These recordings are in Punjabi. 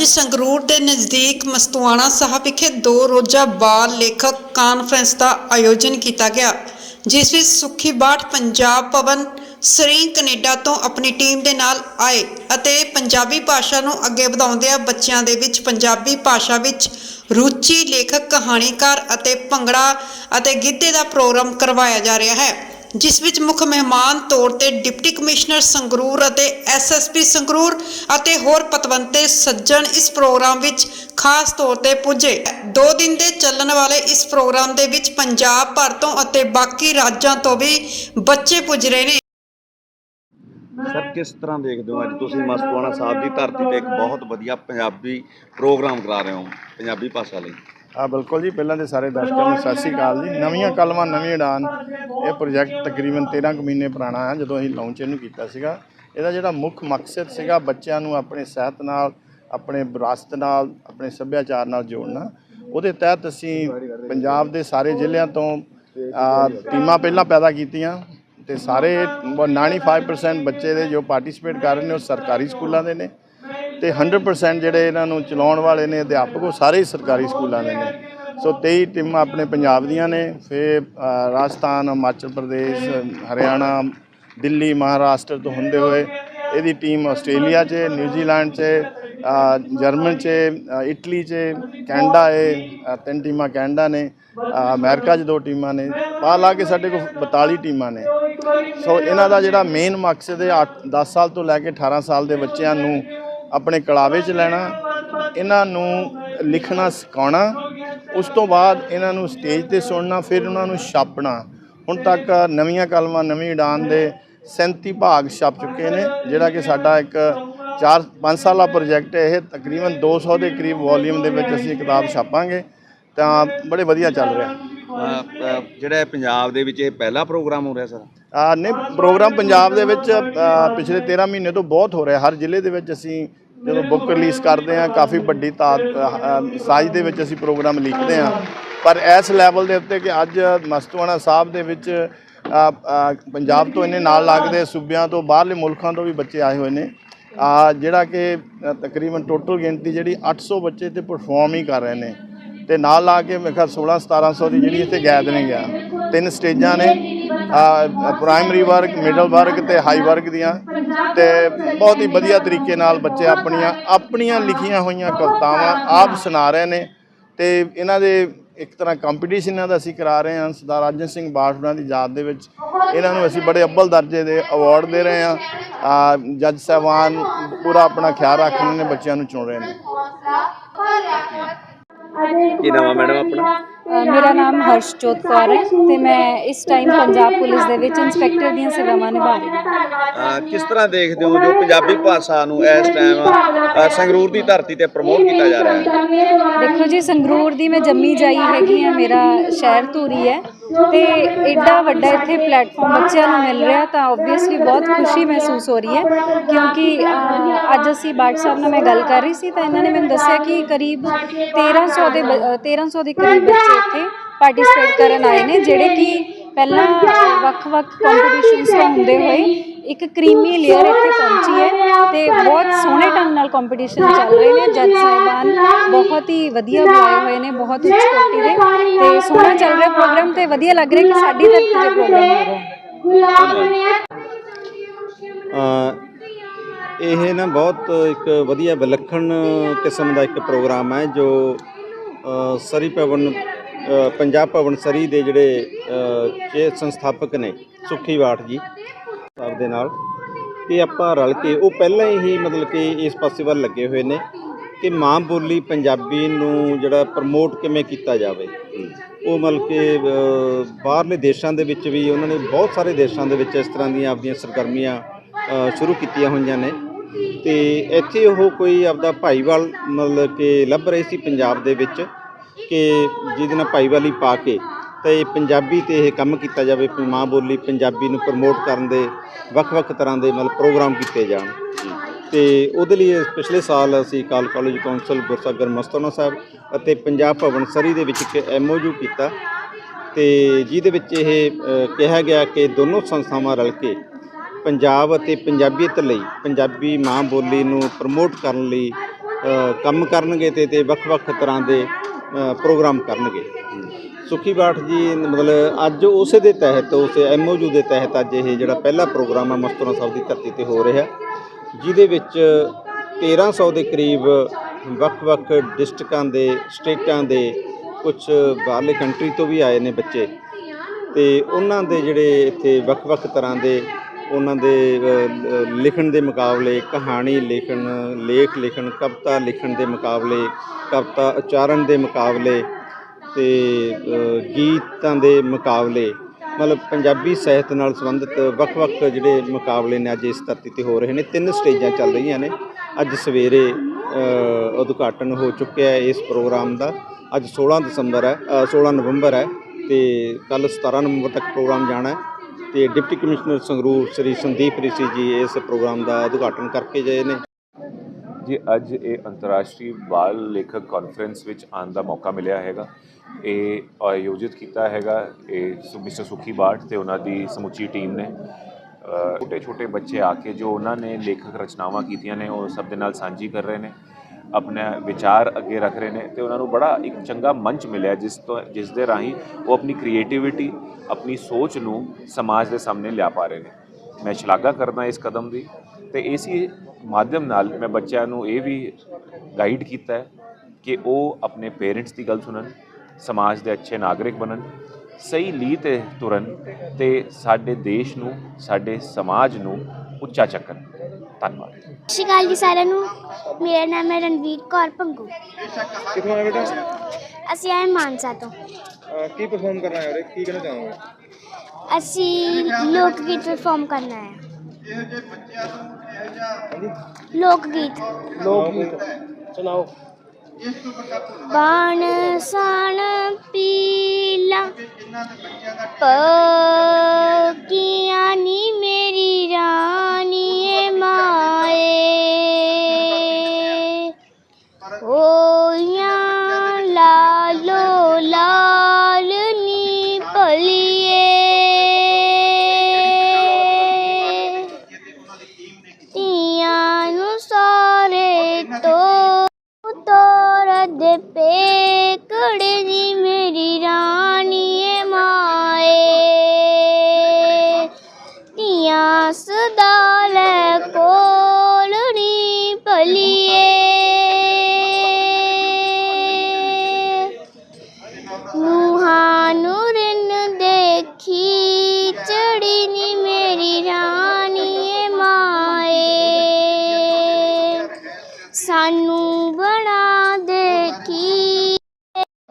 ਅੱਜ ਸੰਗਰੂਰ ਦੇ ਨਜ਼ਦੀਕ ਮਸਤੂਆਣਾ ਸਾਹਿਬ ਵਿਖੇ ਦੋ ਰੋਜ਼ਾ ਬਾਲ ਲੇਖਕ ਕਾਨਫਰੰਸ ਦਾ ਆਯੋਜਨ ਕੀਤਾ ਗਿਆ, ਜਿਸ ਵਿੱਚ ਸੁਖੀ ਬਾਠ ਪੰਜਾਬ ਭਵਨ ਸਰੀ ਕੈਨੇਡਾ ਤੋਂ ਆਪਣੀ ਟੀਮ ਦੇ ਨਾਲ ਆਏ ਅਤੇ ਪੰਜਾਬੀ ਭਾਸ਼ਾ ਨੂੰ ਅੱਗੇ ਵਧਾਉਂਦਿਆਂ ਬੱਚਿਆਂ ਦੇ ਵਿੱਚ ਪੰਜਾਬੀ ਭਾਸ਼ਾ ਵਿੱਚ ਰੁਚੀ ਲੇਖਕ, ਕਹਾਣੀਕਾਰ ਅਤੇ ਭੰਗੜਾ ਅਤੇ ਗਿੱਧੇ ਦਾ ਪ੍ਰੋਗਰਾਮ ਕਰਵਾਇਆ ਜਾ ਰਿਹਾ ਹੈ। ਜਿਸ ਵਿੱਚ ਮੁੱਖ ਮਹਿਮਾਨ ਤੌਰ ਤੇ ਡਿਪਟੀ ਕਮਿਸ਼ਨਰ ਸੰਗਰੂਰ ਅਤੇ ਐਸਐਸਪੀ ਸੰਗਰੂਰ ਅਤੇ ਹੋਰ ਪਤਵੰਤੇ ਸੱਜਣ ਇਸ ਪ੍ਰੋਗਰਾਮ ਵਿੱਚ ਖਾਸ ਤੌਰ ਤੇ ਪੁੱਜੇ। ਦੋ ਦਿਨ ਦੇ ਚੱਲਣ ਵਾਲੇ ਇਸ ਪ੍ਰੋਗਰਾਮ ਦੇ ਵਿੱਚ ਪੰਜਾਬ ਭਰ ਤੋਂ ਅਤੇ ਬਾਕੀ ਰਾਜਾਂ ਤੋਂ ਵੀ ਬੱਚੇ ਪੁੱਜ ਰਹੇ ਨੇ। ਸਰ, ਕਿਸ ਤਰ੍ਹਾਂ ਦੇਖਦੇ ਹੋ ਅੱਜ ਤੁਸੀਂ ਮਸਤੂਆਣਾ ਸਾਹਿਬ ਦੀ ਧਰਤੀ ਤੇ ਇੱਕ ਬਹੁਤ ਵਧੀਆ ਪੰਜਾਬੀ ਪ੍ਰੋਗਰਾਮ ਕਰਾ ਰਹੇ ਹੋ, ਪੰਜਾਬੀ ਭਾਸ਼ਾ ਲਈ? ਆ ਬਿਲਕੁਲ ਜੀ, ਪਹਿਲਾਂ ਦੇ ਸਾਰੇ ਦਰਸ਼ਕਾਂ ਨੂੰ ਸਤਿ ਸ਼੍ਰੀ ਅਕਾਲ ਜੀ। ਨਵੀਆਂ ਕਲਮਾਂ, ਨਵੀਂ ਉਡਾਨ। ਇਹ ਪ੍ਰੋਜੈਕਟ ਤਕਰੀਬਨ 13 ਕੁ ਮਹੀਨੇ ਪੁਰਾਣਾ ਹੈ ਜਦੋਂ ਅਸੀਂ ਲਾਂਚ ਇਹਨੂੰ ਕੀਤਾ ਸੀਗਾ। ਇਹਦਾ ਜਿਹੜਾ ਮੁੱਖ ਮਕਸਦ ਸੀਗਾ ਬੱਚਿਆਂ ਨੂੰ ਆਪਣੇ ਸਿਹਤ ਨਾਲ, ਆਪਣੇ ਵਿਰਾਸਤ ਨਾਲ, ਆਪਣੇ ਸੱਭਿਆਚਾਰ ਨਾਲ ਜੋੜਨਾ। ਉਹਦੇ ਤਹਿਤ ਅਸੀਂ ਪੰਜਾਬ ਦੇ ਸਾਰੇ ਜ਼ਿਲ੍ਹਿਆਂ ਤੋਂ ਟੀਮਾਂ ਪਹਿਲਾਂ ਪੈਦਾ ਕੀਤੀਆਂ ਤੇ ਸਾਰੇ 95% ਬੱਚੇ ਦੇ ਜੋ ਪਾਰਟਿਸਿਪੇਟ ਕਰ ਰਹੇ ਨੇ, ਉਹ ਸਰਕਾਰੀ ਸਕੂਲਾਂ ਦੇ ਨੇ। ਤੇ 100% ਜਿਹੜੇ ਇਹਨਾਂ ਨੂੰ ਚਲਾਉਣ ਵਾਲੇ ਨੇ ਅਧਿਆਪਕ ਉਹ ਸਾਰੇ ਹੀ ਸਰਕਾਰੀ ਸਕੂਲਾਂ ਦੇ ਨੇ। ਸੋ 23 ਟੀਮਾਂ ਆਪਣੇ ਪੰਜਾਬ ਦੀਆਂ ਨੇ। ਫਿਰ ਰਾਜਸਥਾਨ ਹਿਮਾਚਲ ਪ੍ਰਦੇਸ਼ ਹਰਿਆਣਾ ਦਿੱਲੀ ਮਹਾਰਾਸ਼ਟਰ ਤੋਂ ਹੁੰਦੇ ਹੋਏ ਇਹਦੀ ਟੀਮ ਆਸਟ੍ਰੇਲੀਆ 'ਚ ਨਿਊਜ਼ੀਲੈਂਡ 'ਚ ਜਰਮਨ 'ਚ ਇਟਲੀ 'ਚ ਕੈਨੇਡਾ ਹੈ ਤਿੰਨ ਟੀਮਾਂ ਕੈਨੇਡਾ ਨੇ ਅ, ਅਮਰੀਕਾ 'ਚ ਦੋ ਟੀਮਾਂ ਨੇ ਪਾ ਲਾ ਕੇ ਸਾਡੇ ਕੋਲ 42 ਟੀਮਾਂ ਨੇ। ਸੋ ਇਹਨਾਂ ਦਾ ਜਿਹੜਾ ਮੇਨ ਮਕਸਦ ਹੈ 10 ਸਾਲ ਤੋਂ ਲੈ ਕੇ 18 ਸਾਲ ਦੇ ਬੱਚਿਆਂ ਨੂੰ ਆਪਣੇ ਕਲਾਵੇ 'ਚ ਲੈਣਾ, ਇਹਨਾਂ ਨੂੰ ਲਿਖਣਾ, ਸਿਖਾਉਣਾ, ਉਸ ਤੋਂ ਬਾਅਦ ਇਹਨਾਂ ਨੂੰ ਸਟੇਜ ਤੇ ਸੁਣਨਾ, ਫਿਰ ਉਹਨਾਂ ਨੂੰ ਛਾਪਣਾ। ਹੁਣ ਤੱਕ ਨਵੀਆਂ ਕਲਮਾਂ, ਨਵੀਂ ਉਡਾਨ ਦੇ 37 ਭਾਗ ਛਪ ਚੁੱਕੇ ਨੇ, ਜਿਹੜਾ ਕਿ ਸਾਡਾ ਇੱਕ 4 5 ਸਾਲਾ ਪ੍ਰੋਜੈਕਟ ਹੈ। ਇਹ ਤਕਰੀਬਨ 200 ਦੇ ਕਰੀਬ ਵੋਲੀਅਮ ਦੇ ਵਿੱਚ ਅਸੀਂ ਕਿਤਾਬ ਛਾਪਾਂਗੇ। ਤਾਂ ਬੜੇ ਵਧੀਆ ਚੱਲ ਰਿਹਾ। ਜਿਹੜਾ ਪੰਜਾਬ ਦੇ ਵਿੱਚ ਇਹ ਪਹਿਲਾ ਪ੍ਰੋਗਰਾਮ ਹੋ ਰਿਹਾ ਸਰ? ਆ ਨੇ ਪ੍ਰੋਗਰਾਮ ਪੰਜਾਬ ਦੇ ਵਿੱਚ ਆ, ਪਿਛਲੇ 13 ਮਹੀਨੇ ਤੋਂ ਬਹੁਤ ਹੋ ਰਿਹਾ। ਹਰ ਜ਼ਿਲ੍ਹੇ ਦੇ ਵਿੱਚ ਅਸੀਂ ਜਦੋਂ ਬੁੱਕ ਰਿਲੀਜ਼ ਕਰਦੇ ਹਾਂ ਕਾਫੀ ਵੱਡੀ ਤਾਦ ਸਾਈਜ਼ ਦੇ ਵਿੱਚ ਅਸੀਂ ਪ੍ਰੋਗਰਾਮ ਲਿਖਦੇ ਹਾਂ। ਪਰ ਇਸ ਲੈਵਲ ਦੇ ਉੱਤੇ ਕਿ ਅੱਜ ਮਸਤੂਆਣਾ ਸਾਹਿਬ ਦੇ ਵਿੱਚ ਆ, ਆ, ਪੰਜਾਬ ਤੋਂ ਇੰਨੇ ਨਾਲ ਲੱਗਦੇ ਸੂਬਿਆਂ ਤੋਂ ਬਾਹਰਲੇ ਮੁਲਕਾਂ ਤੋਂ ਵੀ ਬੱਚੇ ਆਏ ਹੋਏ ਨੇ। ਆ ਜਿਹੜਾ ਕਿ ਅ, ਤਕਰੀਬਨ ਟੋਟਲ ਗਿਣਤੀ ਜਿਹੜੀ 800 ਬੱਚੇ ਤੇ ਪਰਫਾਰਮ ਹੀ ਕਰ ਰਹੇ ਨੇ। ਤੇ ਨਾਲ ਲਾ ਕੇ ਮੇਰੇ ਖਿਆਲ 16 1700 ਦੀ ਜਿਹੜੀ ਇੱਥੇ ਗੈਦਰਿੰਗ ਆ ਤਿੰਨ ਸਟੇਜਾਂ ਨੇ ਪ੍ਰਾਇਮਰੀ ਵਰਗ ਮਿਡਲ ਵਰਗ ਤੇ ਹਾਈ ਵਰਗ ਦੀਆਂ। ਤੇ ਬਹੁਤ ਹੀ ਵਧੀਆ ਤਰੀਕੇ ਨਾਲ ਬੱਚੇ ਆਪਣੀਆਂ ਆਪਣੀਆਂ ਲਿਖੀਆਂ ਹੋਈਆਂ ਕਵਿਤਾਵਾਂ ਆਪ ਸੁਣਾ ਰਹੇ ਨੇ। ਤੇ ਇਹਨਾਂ ਦੇ ਇੱਕ ਤਰ੍ਹਾਂ ਕੰਪੀਟੀਸ਼ਨ ਇਹਨਾਂ ਦਾ ਅਸੀਂ ਕਰਾ ਰਹੇ ਹਾਂ, ਸਰਦਾਰ ਰਾਜਨ ਸਿੰਘ ਬਾਠੜਾ ਦੀ ਯਾਦ ਦੇ ਵਿੱਚ। ਇਹਨਾਂ ਨੂੰ ਅਸੀਂ ਬੜੇ ਅੱਵਲ ਦਰਜੇ ਦੇ ਅਵਾਰਡ ਦੇ ਰਹੇ ਹਾਂ। ਜੱਜ ਸਾਹਿਬਾਨ ਪੂਰਾ ਆਪਣਾ ਖਿਆਲ ਰੱਖ ਰਹੇ ਨੇ, ਬੱਚਿਆਂ ਨੂੰ ਚੁਣ ਰਹੇ ਨੇ। ਕੀ ਨਾਮ ਆ ਮੈਡਮ ਆਪਣਾ? ਮੇਰਾ ਨਾਮ ਹਰਸ਼ਜੋਤ ਕੌਰ ਹੈ ਤੇ ਮੈਂ ਇਸ ਟਾਈਮ ਪੰਜਾਬ ਪੁਲਿਸ ਦੇ ਵਿੱਚ ਇੰਸਪੈਕਟਰ ਦੀਆਂ ਸੇਵਾਵਾਂ ਨਿਭਾ ਰਹੀ ਹਾਂ। ਕਿਸ ਤਰ੍ਹਾਂ ਦੇਖਦੇ ਹੋ ਜੋ ਪੰਜਾਬੀ ਭਾਸ਼ਾ ਨੂੰ ਇਸ ਟਾਈਮ ਸੰਗਰੂਰ ਦੀ ਧਰਤੀ ਤੇ ਪ੍ਰਮੋਟ ਕੀਤਾ ਜਾ ਰਿਹਾ ਹੈ? ਦੇਖੋ ਜੀ ਸੰਗਰੂਰ ਦੀ ਮੈਂ ਜੰਮੀ ਜਾਈ ਹੈਗੀ ਆ ਮੇਰਾ ਸ਼ਹਿਰ ਧੂਰੀ ਹੈ ਤੇ ਐਡਾ ਵੱਡਾ ਇੱਥੇ ਪਲੇਟਫਾਰਮ ਬੱਚਿਆਂ ਨੂੰ ਮਿਲ ਰਿਹਾ ਤਾਂ ਆਬਵੀਅਸਲੀ ਬਹੁਤ ਖੁਸ਼ੀ ਮਹਿਸੂਸ ਹੋ ਰਹੀ ਹੈ ਕਿਉਂਕਿ ਅੱਜ ਅਸੀਂ ਬਾਟ ਸਾਹਿਬ ਨਾਲ ਮੈਂ ਗੱਲ ਕਰ ਰਹੀ ਸੀ ਤਾਂ ਇਹਨਾਂ ਨੇ ਮੈਨੂੰ ਦੱਸਿਆ ਕਿ ਕਰੀਬ 1300 ਦੇ ਬ- ਅ, 1300 ਦੇ ਕਰੀਬ ਬੱਚੇ ਇੱਥੇ ਪਾਰਟਿਸਿਪੇਟ ਕਰਨ ਆਏ ਨੇ, ਜਿਹੜੇ ਕਿ ਪਹਿਲਾਂ ਵੱਖ-ਵੱਖ ਕੰਪੀਟੀਸ਼ਨਸ ਤੋਂ ਹੁੰਦੇ ਹੋਏ ਇੱਕ ਕਰੀਮੀ ਲੇਅਰ ਇੱਥੇ ਪਹੁੰਚੀ ਹੈ ਤੇ ਬਹੁਤ ਸੋਹਣੇ ਢੰਗ ਨਾਲ ਕੰਪੀਟੀਸ਼ਨ ਚੱਲ ਰਹੇ ਨੇ। ਜੱਜ ਸਾਹਿਬਾਨ ਬਹੁਤ ਹੀ ਵਧੀਆ ਬੁਲਾਏ ਹੋਏ ਨੇ, ਬਹੁਤ ਉੱਚ ਕੋਟੀ ਦੇ ਤੇ ਸੋਹਣਾ ਚੱਲ ਰਿਹਾ ਪ੍ਰੋਗਰਾਮ ਤੇ ਵਧੀਆ ਲੱਗ ਰਿਹਾ ਕਿ ਸਾਡੀ ਧਰਤੀ ਤੇ ਪ੍ਰੋਗਰਾਮ ਹੋ। ਰਿਹਾ ਇਹ ਨਾ ਬਹੁਤ ਇੱਕ ਵਧੀਆ ਵਿਲੱਖਣ ਕਿਸਮ ਦਾ ਇੱਕ ਪ੍ਰੋਗਰਾਮ ਹੈ ਜੋ ਸਰੀ ਭਵਨ ਪੰਜਾਬ ਭਵਨ ਸਰੀ ਦੇ ਜਿਹੜੇ ਇਹ ਸੰਸਥਾਪਕ ਨੇ ਸੁਖੀ ਬਾਠ ਜੀ ਸਾਹਿਬ ਦੇ ਨਾਲ, ਤੇ ਆਪਾਂ ਰਲ ਕੇ ਉਹ ਪਹਿਲਾਂ ਹੀ ਮਤਲਬ ਕਿ ਇਸ ਪਾਸੇ ਵੱਲ ਲੱਗੇ ਹੋਏ ਨੇ ਕਿ ਮਾਂ ਬੋਲੀ ਪੰਜਾਬੀ ਨੂੰ ਜਿਹੜਾ ਪ੍ਰਮੋਟ ਕਿਵੇਂ ਕੀਤਾ ਜਾਵੇ। ਉਹ ਮਤਲਬ ਕਿ ਬਾਹਰਲੇ ਦੇਸ਼ਾਂ ਦੇ ਵਿੱਚ ਵੀ ਉਹਨਾਂ ਨੇ ਬਹੁਤ ਸਾਰੇ ਦੇਸ਼ਾਂ ਦੇ ਵਿੱਚ ਇਸ ਤਰ੍ਹਾਂ ਦੀਆਂ ਆਪਦੀਆਂ ਸਰਗਰਮੀਆਂ ਸ਼ੁਰੂ ਕੀਤੀਆਂ ਹੋਈਆਂ ਨੇ। ਤੇ ਇੱਥੇ ਉਹ ਕੋਈ ਆਪਦਾ ਭਾਈਵਾਲ ਮਤਲਬ ਕਿ ਲੱਭ ਰਹੇ ਸੀ ਪੰਜਾਬ ਦੇ ਵਿੱਚ। ਕਿ ਜਿਹਦੇ ਨਾਲ ਭਾਈਵਾਲੀ ਪਾ ਕੇ ਤਾਂ ਇਹ ਪੰਜਾਬੀ ਤੇ ਇਹ ਕੰਮ ਕੀਤਾ ਜਾਵੇ ਵੀ ਮਾਂ ਬੋਲੀ ਪੰਜਾਬੀ ਨੂੰ ਪ੍ਰਮੋਟ ਕਰਨ ਦੇ ਵੱਖ-ਵੱਖ ਤਰ੍ਹਾਂ ਦੇ ਮਤਲਬ ਪ੍ਰੋਗਰਾਮ ਕੀਤੇ ਜਾਣ। ਤੇ ਉਹਦੇ ਲਈ ਪਿਛਲੇ ਸਾਲ ਅਸੀਂ ਕਾਲ ਕਾਲਜ ਕੌਂਸਲ ਗੁਰਸਾਗਰ ਮਸਤਾਨਾ ਸਾਹਿਬ ਅਤੇ ਪੰਜਾਬ ਭਵਨ ਸਰੀ ਦੇ ਵਿੱਚ ਇੱਕ ਐਮਓਯੂ ਕੀਤਾ ਤੇ ਜਿਹਦੇ ਵਿੱਚ ਇਹ ਕਿਹਾ ਗਿਆ ਕਿ ਦੋਨੋਂ ਸੰਸਥਾਵਾਂ ਰਲ ਕੇ ਪੰਜਾਬ ਅਤੇ ਪੰਜਾਬੀਅਤ ਲਈ ਪੰਜਾਬੀ ਮਾਂ ਬੋਲੀ ਨੂੰ ਪ੍ਰਮੋਟ ਕਰਨ ਲਈ ਕੰਮ ਕਰਨਗੇ ਤੇ ਤੇ ਵੱਖ-ਵੱਖ ਤਰ੍ਹਾਂ ਦੇ ਪ੍ਰੋਗਰਾਮ ਕਰਨਗੇ। ਸੁਖੀ ਬਾਠ ਜੀ ਮਤਲਬ ਅੱਜ ਉਸੇ ਦੇ ਤਹਿਤ, ਉਸੇ ਐਮਓਯੂ ਦੇ ਤਹਿਤ ਅੱਜ ਇਹ ਜਿਹੜਾ ਪਹਿਲਾ ਪ੍ਰੋਗਰਾਮ ਹੈ ਮਸਤੂਰਾ ਸਾਹਿਬ ਦੀ ਧਰਤੀ ਤੇ ਹੋ ਰਿਹਾ, ਜਿਹਦੇ ਵਿੱਚ 1300 ਦੇ ਕਰੀਬ ਵੱਖ-ਵੱਖ ਡਿਸਟ੍ਰਿਕਾਂ ਦੇ, ਸਟੇਟਾਂ ਦੇ ਕੁਝ ਬਾਹਰਲੇ ਕੰਟਰੀ ਤੋਂ ਵੀ ਆਏ ਨੇ ਬੱਚੇ। ਤੇ ਉਹਨਾਂ ਦੇ ਜਿਹੜੇ ਇੱਥੇ ਵੱਖ-ਵੱਖ ਤਰ੍ਹਾਂ ਦੇ ਉਹਨਾਂ ਦੇ ਲਿਖਣ ਦੇ ਮੁਕਾਬਲੇ ਕਹਾਣੀ ਲਿਖਣ ਲੇਖ ਲਿਖਣ ਕਵਿਤਾ ਲਿਖਣ ਦੇ ਮੁਕਾਬਲੇ ਕਵਿਤਾ ਉਚਾਰਨ ਦੇ ਮੁਕਾਬਲੇ ਤੇ ਗੀਤਾਂ ਦੇ ਮੁਕਾਬਲੇ ਮਤਲਬ ਪੰਜਾਬੀ ਸਾਹਿਤ ਨਾਲ ਸੰਬੰਧਿਤ ਵੱਖ-ਵੱਖ ਜਿਹੜੇ ਮੁਕਾਬਲੇ ਨੇ ਅੱਜ ਇਸ ਧਰਤੀ ਤੇ ਹੋ ਰਹੇ ਨੇ। ਤਿੰਨ ਸਟੇਜਾਂ ਚੱਲ ਰਹੀਆਂ ਨੇ। ਅੱਜ ਸਵੇਰੇ ਉਦਘਾਟਨ ਹੋ ਚੁੱਕਿਆ ਹੈ ਇਸ ਪ੍ਰੋਗਰਾਮ ਦਾ। ਅੱਜ 16 ਦਸੰਬਰ ਹੈ ਅ, 16 ਨਵੰਬਰ ਹੈ ਤੇ ਕੱਲ 17 ਨਵੰਬਰ ਤੱਕ ਪ੍ਰੋਗਰਾਮ ਜਾਣਾ ਹੈ। ਤੇ ਡਿਪਟੀ ਕਮਿਸ਼ਨਰ ਸੰਗਰੂਰ ਸ੍ਰੀ ਸੰਦੀਪ ਰਿਸ਼ੀ ਜੀ ਇਸ ਪ੍ਰੋਗਰਾਮ ਦਾ ਉਦਘਾਟਨ ਕਰਕੇ ਗਏ ਨੇ। ਜੀ, ਅੱਜ ਇਹ ਅੰਤਰਰਾਸ਼ਟਰੀ ਬਾਲ ਲੇਖਕ ਕਾਨਫਰੰਸ ਵਿੱਚ ਆਉਣ ਦਾ ਮੌਕਾ ਮਿਲਿਆ ਹੈਗਾ। ਇਹ ਆਯੋਜਿਤ ਕੀਤਾ ਹੈਗਾ। ਇਹ ਮਿਸਟਰ ਸੁਖੀ ਬਾਟ ਤੇ ਉਹਨਾਂ ਦੀ ਸਮੁੱਚੀ ਟੀਮ ਨੇ। ਛੋਟੇ ਛੋਟੇ ਬੱਚੇ ਆ ਕੇ ਜੋ ਉਹਨਾਂ ਨੇ ਲੇਖਕ ਰਚਨਾਵਾਂ ਕੀਤੀਆਂ ਨੇ, ਉਹ ਸਭ ਦੇ ਨਾਲ ਸਾਂਝੀ ਕਰ ਰਹੇ ਨੇ। ਆਪਣੇ ਵਿਚਾਰ ਅੱਗੇ ਰੱਖ ਰਹੇ ਨੇ ਤੇ ਉਹਨਾਂ ਨੂੰ ਬੜਾ ਇੱਕ ਚੰਗਾ ਮੰਚ ਮਿਲਿਆ ਜਿਸ ਤੋਂ ਜਿਸ ਦੇ ਰਾਹੀਂ ਉਹ ਆਪਣੀ ਕ੍ਰੀਏਟੀਵਿਟੀ ਆਪਣੀ ਸੋਚ ਨੂੰ ਸਮਾਜ ਦੇ ਸਾਹਮਣੇ ਲਿਆ ਪਾ ਰਹੇ ਨੇ। ਮੈਂ ਸ਼ਲਾਘਾ ਕਰਦਾ ਇਸ ਕਦਮ ਦੀ ਤੇ ਇਸੇ ਮਾਧਿਅਮ ਨਾਲ ਮੈਂ ਬੱਚਿਆਂ ਨੂੰ ਇਹ ਵੀ ਗਾਈਡ ਕੀਤਾ ਹੈ ਕਿ ਉਹ ਆਪਣੇ ਪੇਰੈਂਟਸ ਦੀ ਗੱਲ ਸੁਣਨ, ਸਮਾਜ ਦੇ ਅੱਛੇ ਨਾਗਰਿਕ ਬਣਨ, ਸਹੀ ਲੀਹ ਤੇ ਤੁਰਨ ਤੇ ਸਾਡੇ ਦੇਸ਼ ਨੂੰ, ਸਾਡੇ ਸਮਾਜ ਨੂੰ ਉੱਚਾ ਚੱਕਣ। ਧੰਨਵਾਦ। ਸਤਿ ਸ਼੍ਰੀ ਅਕਾਲ ਜੀ ਸਾਰਿਆਂ ਨੂੰ। ਮੇਰਾ ਨਾਮ ਹੈ ਰਣਵੀਰ ਕੌਰ ਭੰਗੂ। ਕਿੱਥੋਂ ਆਏ ਬੇਟਾ? ਅਸੀਂ ਆਏ ਮਾਨਸਾ ਤੋਂ। ਅਹ ਕੀ ਪਰਫਾਰਮ ਕਰਨਾ ਹੈ ਉਰੇ? ਕੀ ਕਹਿਣਾ ਚਾਹੋਗੇ? ਅਸੀਂ ਲੋਕ ਗੀਤ ਪਰਫਾਰਮ ਕਰਨਾ ਹੈ। ਲੋਕ ਗੀਤ। ਲੋਕ ਸੁਣਾਓ। ਬਾਣ ਸਾਣ ਪੀਲਾ। ਪਕੀਆਂ ਨੀ ਮੇਰੀ ਧੀਆਂ ਸਦਾ ਲੈ ਕੋਲਣੀ ਭਲੀਏ। ਨੂਹਾਂ ਨੂੰ ਦੇਖੀ ਚੜੀ ਨੀ ਮੇਰੀ ਰਾਣੀਏ ਮਾਏ। ਸਾਨੂੰ ਬਣਾ ਦੇਖੀ,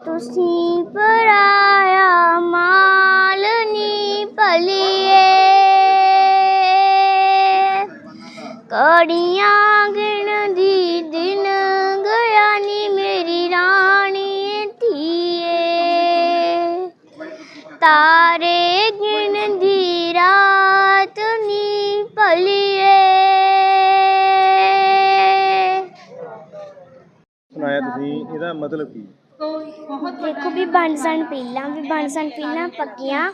ਤੁਸੀਂ ਪਰਾਇਆ ਕੜੀਆਂ ਗਿਣਦੀ ਦਿਨ ਗਿਆ ਨੀ ਮੇਰੀ ਰਾਣੀ ਧੀਏ। ਤਾਰੇ ਗਿਣਦੀ ਰਾਤ ਨੀ ਭਲੀਏ। ਸੁਣਾਇਆ ਤੁਸੀਂ ਇਹਦਾ ਮਤਲਬ ਕੀ? ਦੇਖੋ ਵੀ ਬਣ ਸਣ ਪੀਲਾਂ ਵੀ ਬਣ ਸਣ ਪੀਲਾਂ ਪੱਕੀਆਂ।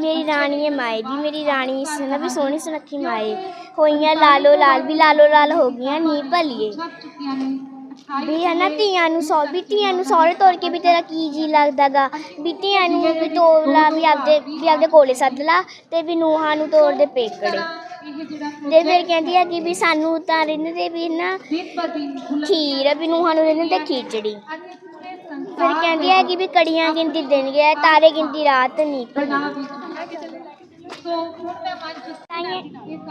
ਮੇਰੀ ਰਾਣੀ ਹੈ ਮਾਏ ਦੀ ਮੇਰੀ ਰਾਣੀ ਸੁਣਾ ਵੀ ਸੋਹਣੀ ਸੁਨੱਖੀ ਮਾਏ। ਹੋਈਆਂ, ਲਾਲੋ ਲਾਲ ਵੀ ਲਾਲੋ ਲਾਲ ਹੋ ਗਈਆਂ ਨੀ ਭਲੀਏ। ਵੀ ਹਨਾ ਧੀਆਂ ਨੂੰ ਸੌ, ਵੀ ਧੀਆਂ ਨੂੰ ਸਹੁਰੇ ਤੋਰ ਕੇ ਵੀ ਤੇਰਾ ਕੀ ਜੀ ਲੱਗਦਾਗਾ। ਵੀ ਧੀਆਂ ਨੂੰ ਵੀ ਤੋਰ ਵੀ ਆਪਦੇ ਵੀ ਆਪਦੇ ਕੋਲੇ ਸੱਦ ਲਾ ਤੇ ਵੀ ਨੂਹਾਂ ਨੂੰ ਤੋਰ ਦੇ ਪੇਕੜੇ। ਤੇ ਫਿਰ ਕਹਿੰਦੀ ਆ ਕਿ ਵੀ ਸਾਨੂੰ ਤਾਂ ਰਹਿੰਦੇ ਵੀ ਨਾ ਖੀਰ ਵੀ ਨੂਹਾਂ ਨੂੰ ਰਹਿੰਦੇ ਤੇ ਖੀਚੜੀ। ਫਿਰ ਕਹਿੰਦੀ ਹੈ ਕਿ ਵੀ ਕੜੀਆਂ ਗਿਣਤੀ ਦਿਨ ਗਿਆ, ਤਾਰੇ ਗਿਣਤੀ ਰਾਤ ਨਹੀਂ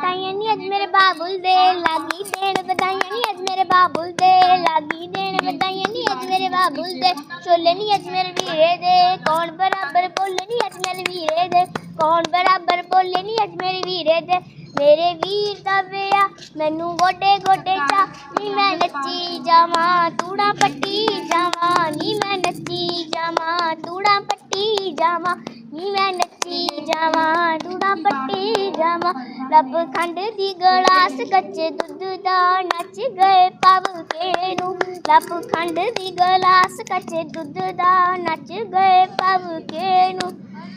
ਤਾਈਆਂ ਨਹੀਂ ਅੱਜ ਮੇਰੇ ਬਾਬੁਲ ਦੇ ਲਾਗੀ ਦੇਣ, ਵਧਾਈਆਂ ਨਹੀਂ ਅੱਜ ਮੇਰੇ ਬਾਬੁਲ ਦੇ ਲਾਗੀ ਦੇਣ, ਵਧਾਈਆਂ ਨਹੀਂ ਅੱਜ ਮੇਰੇ ਬਾਬੁਲ ਦੇ। ਛੋਲੇ ਨਹੀਂ ਅੱਜ ਮੇਰੇ ਵੀਰੇ ਦੇ, ਕੌਣ ਬਰਾਬਰ ਬੋਲੇ ਨਹੀਂ ਅੱਜ ਮੇਰੇ ਵੀਰੇ ਦੇ? ਕੌਣ ਬਰਾਬਰ ਬੋਲੇ ਨਹੀਂ ਅੱਜ ਮੇਰੇ ਵੀਰੇ ਦੇ? ਮੇਰੇ ਵੀਰ ਦਾ ਵਿਆ ਮੈਨੂੰ ਗੋਡੇ ਗੋਡੇ ਚਾ, ਨੀ ਮੈਂ ਨੱਚੀ ਜਾਵਾਂ, ਤੂੜਾ ਪੱਟੀ ਜਾਵਾਂ, ਨੀ ਮੈਂ ਨੱਚੀ ਜਾਵਾਂ, ਤੂੜਾ ਪੱਟੀ ਜਾਵਾਂ। ਨੀ ਮੈਂ ਨੱਚੀ ਜਾਵਾਂ ਤੂੜਾ ਪੱਟੀ ਜਾਵਾਂ। ਰੱਬ ਖੰਡ ਦੀ ਗਲਾਸ ਕੱਚੇ ਦੁੱਧ ਦਾ ਨੱਚ ਗਏ ਪਵ ਕੇ ਨੂੰ ਰੱਬ ਖੰਡ ਦੀ ਗਲਾਸ ਕੱਚੇ ਦੁੱਧ ਦਾ ਨੱਚ ਗਏ ਪਵ ਕੇ ਨੂੰ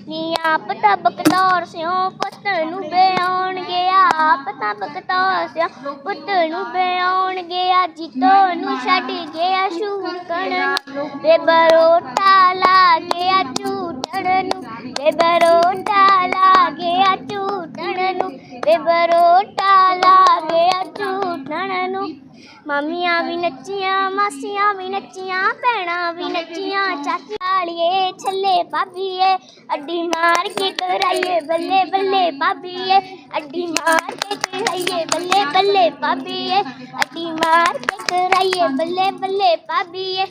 ਨੀ ਆਪ ਤਬਕ ਤੌਰ ਸਿਓ, ਪੁੱਤ ਨੂੰ ਬਿਆਉਣ ਗਿਆ ਬਾਪ ਤਾਂ ਬਕਤਾਸਿਆ ਪੁੱਤ ਨੂੰ ਵਿਆਉਣ ਗਿਆ ਜੀਤੋ ਨੂੰ ਛੱਡ ਗਿਆ ਸ਼ੂਕਣ ਤੇ ਵੇ ਬਰੋਟਾ ਲਾ ਗਿਆ ਝੂਟਣ ਨੂੰ। ਵੇ ਬਰੋਟਾ ਲਾ ਗਿਆ ਝੂਟਣ ਨੂੰ ਵੇ ਬਰੋਟਾ ਲਾ ਗਿਆ ਝੂਟਣ ਨੂੰ ਮਾਮੀਆਂ ਵੀ ਨੱਚੀਆਂ, ਮਾਸੀਆਂ ਵੀ ਨੱਚੀਆਂ, ਭੈਣਾਂ ਵੀ ਨੱਚੀਆਂ, ਚਾਚੀ ਵਾਲੀਏ, ਛੱਲੇ ਭਾਬੀਏ, ਅੱਡੀ ਮਾਰ ਕੇ ਕਰਾਈਏ, ਬੱਲੇ ਬੱਲੇ ਭਾਬੀਏ, ਅੱਡੀ ਮਾਰ ਕੇ ਕਰਾਈਏ, ਬੱਲੇ ਬੱਲੇ ਭਾਬੀਏ, ਅੱਡੀ ਮਾਰ ਕੇ ਕਰਾਈਏ, ਬੱਲੇ ਬੱਲੇ ਭਾਬੀਏ।